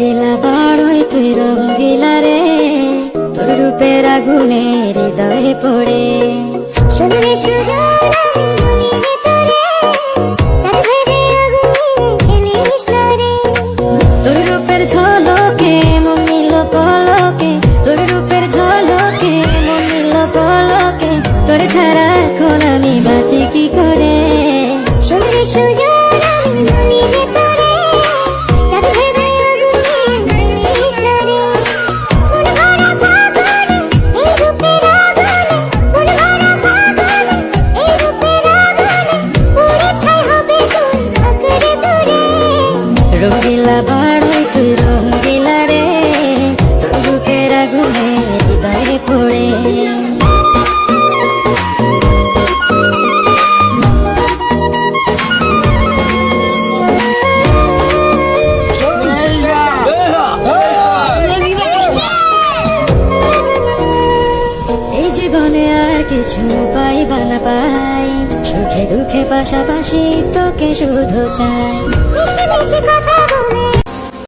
রঙ্গিলা বাড়ই তুই রঙ্গিলা রে। তোর রূপের আগুনে হৃদয়ে পড়ে। রঙ্গিলা বড়ই রে তোর রূপের আগুনে হৃদয়ে পড়ে? জীবনে আর কিছু পাইবা না পাই, সুখে দুঃখে পাশাপাশি তোকে শুধু চাই। কথা